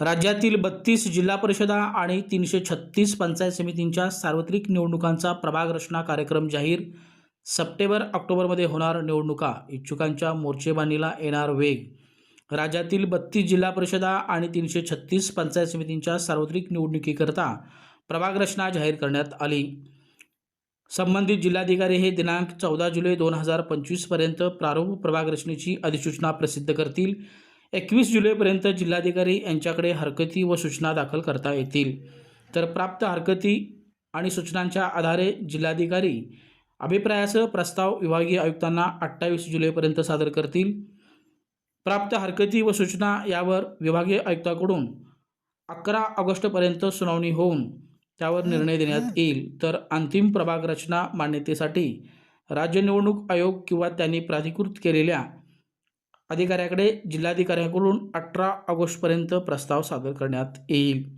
राज्यातील बत्तीस जिल्हा परिषदा आणि तीनशे छत्तीस पंचायत समितींच्या सार्वत्रिक निवडणुकांचा प्रभाग रचना कार्यक्रम जाहीर. सप्टेंबर ऑक्टोबरमध्ये होणार निवडणुका. इच्छुकांच्या मोर्चेबांधणीला येणार वेग. राज्यातील बत्तीस जिल्हा परिषदा आणि तीनशे छत्तीस पंचायत समितींच्या सार्वत्रिक निवडणुकीकरता प्रभाग रचना जाहीर करण्यात आली. संबंधित जिल्हाधिकारी हे दिनांक चौदा जुलै दोन हजार पंचवीसपर्यंत प्रारूप प्रभाग रचनेची अधिसूचना प्रसिद्ध करतील. एकवीस जुलैपर्यंत जिल्हाधिकारी यांच्याकडे हरकती व सूचना दाखल करता येतील. तर प्राप्त हरकती आणि सूचनांच्या आधारे जिल्हाधिकारी अभिप्रायासह प्रस्ताव विभागीय आयुक्तांना अठ्ठावीस जुलैपर्यंत सादर करतील. प्राप्त हरकती व सूचना यावर विभागीय आयुक्ताकडून अकरा ऑगस्टपर्यंत सुनावणी होऊन त्यावर निर्णय देण्यात येईल. तर अंतिम प्रभाग रचना मान्यतेसाठी राज्य निवडणूक आयोग किंवा त्यांनी प्राधिकृत केलेल्या अधिकाऱ्याकडे जिल्हाधिकाऱ्यांकडून अठरा ऑगस्टपर्यंत प्रस्ताव सादर करण्यात येईल.